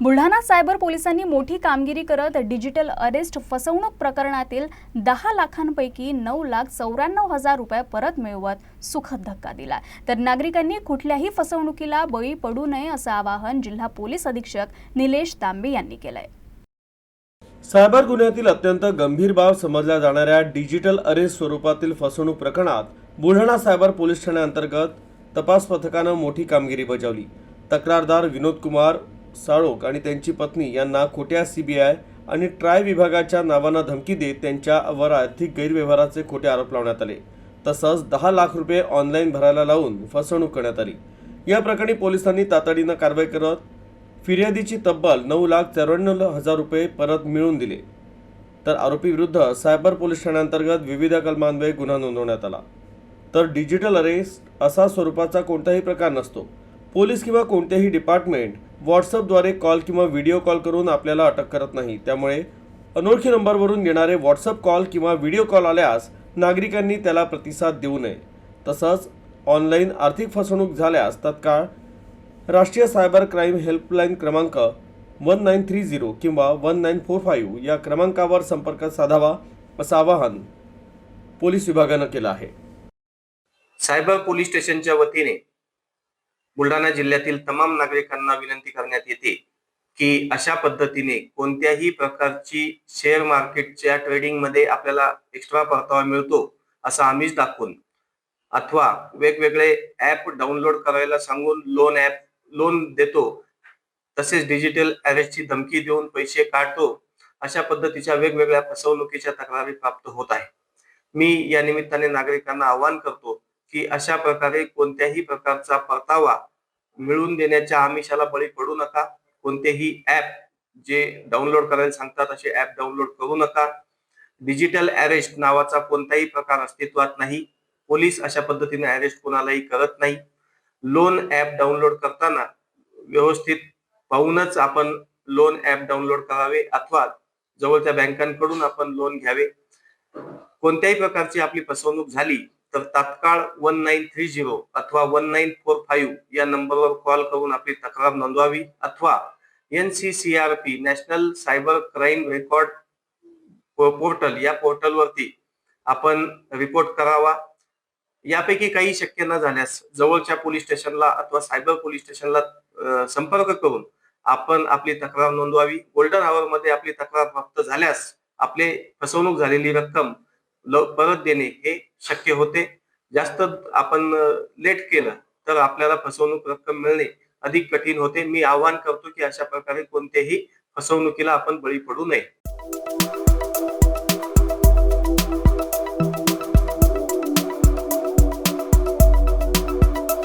Buldhana cyber पोलिसांनी मोठी कामगिरी करत डिजिटल अरेस्ट फसवणूक प्रकरणातील दहा लाखांपैकी नऊ लाख चौऱ्याण्णव हजार रुपये परत मिळवत सुखद धक्का दिला. तर नागरिकांनी कुठल्याही फसवणुकीला बळी पडू नये असं आवाहन जिल्हा पोलीस अधीक्षक निलेश तांबे यांनी केलंय. सायबर गुन्ह्यातील अत्यंत गंभीर बाब समजल्या जाणाऱ्या डिजिटल अरेस्ट स्वरूपातील फसवणूक प्रकरणात बुलढाणा सायबर पोलीस ठाण्याअंतर्गत तपास पथकानं मोठी कामगिरी बजावली. तक्रारदार विनोद कुमार साळोख आणि त्यांची पत्नी यांना खोट्या सीबीआय आणि ट्राय विभागाच्या नावांना धमकी देत त्यांच्यावर आर्थिक गैरव्यवहाराचे खोटे आरोप लावण्यात आले. तसंच दहा लाख रुपये ऑनलाईन भरायला लावून फसवणूक करण्यात आली. या प्रकरणी पोलिसांनी तातडीनं कारवाई करत फिर्यादीची तब्बल नऊ लाख चौऱ्याण्णव हजार रुपये परत मिळवून दिले. तर आरोपी विरुद्ध सायबर पोलीस ठाण्याअंतर्गत विविध कलमान्वये गुन्हा नोंदवण्यात आला. तर डिजिटल अरेस्ट असा स्वरूपाचा कोणताही प्रकार नसतो. पोलीस किंवा कोणतेही डिपार्टमेंट व्हॉट्सअपद्वारे कॉल किंवा व्हिडिओ कॉल करून आपल्याला अटक करत नाही. त्यामुळे अनोळखी नंबरवरून येणारे व्हॉट्सअप कॉल किंवा व्हिडिओ कॉल आल्यास नागरिकांनी त्याला प्रतिसाद देऊ नये. तसंच ऑनलाईन आर्थिक फसवणूक झाल्यास तत्काळ राष्ट्रीय सायबर क्राईम हेल्पलाईन क्रमांक वन नाईन थ्री झिरो किंवा वन नाईन फोर फाईव्ह या क्रमांकावर संपर्क साधावा असं आवाहन पोलीस विभागानं केलं आहे. सायबर पोलीस स्टेशनच्या वतीने बुलढाणा जिल्ह्यातील तमाम नागरिकांना विनंती करण्यात येते की अशा पद्धतीने कोणत्याही प्रकारची शेअर मार्केटच्या ट्रेडिंगमध्ये आपल्याला एक्स्ट्रा परतावा मिळतो असं आम्हीच दाखवून अथवा वेगवेगळे ऍप डाउनलोड करायला सांगून लोन ऍप लोन देतो तसेच डिजिटल अरेस्टची धमकी देऊन पैसे काढतो अशा पद्धतीच्या वेगवेगळ्या फसवणुकीच्या तक्रारी प्राप्त होत आहे मी या निमित्ताने नागरिकांना आवाहन करतो की अशा प्रकारे कोणत्याही प्रकारचा परतावा मिळवून देण्याच्या आमिषाला बळी पडू नका. कोणतेही ऍप जे डाउनलोड करायला सांगतात असे ऍप डाउनलोड करू नका. डिजिटल अरेस्ट नावाचा कोणताही प्रकार अस्तित्वात नाही. पोलीस अशा पद्धतीने अरेस्ट कोणालाही करत नाही. लोन ऍप डाउनलोड करताना व्यवस्थित पाहूनच आपण लोन ऍप डाउनलोड करावे अथवा जवळच्या बँकांकडून आपण लोन घ्यावे. कोणत्याही प्रकारची आपली फसवणूक झाली तर तात्काळ वन नाईन थ्री झिरो अथवा वन नाईन फोर फाईव्ह या नंबरवर कॉल करून आपली तक्रार नोंदवावी अथवा N C C R P national cyber crime record portal या पोर्टलवरती आपण रिपोर्ट करावा. यापैकी काही शक्य न झाल्यास जवळच्या पोलीस स्टेशनला अथवा सायबर पोलीस स्टेशनला संपर्क करून आपण आपली तक्रार नोंदवावी. गोल्डन आवर मध्ये आपली तक्रार प्राप्त झाल्यास आपले फसवणूक झालेली रक्कम परत देणे हे शक्य होते. जास्त आपण लेट केलं तर आपल्याला फसवणूक रक्कम मिळणे अधिक कठीण होते. मी आवाहन करतो की अशा प्रकारे कोणत्याही फसवणुकीला आपण बळी पडू नये.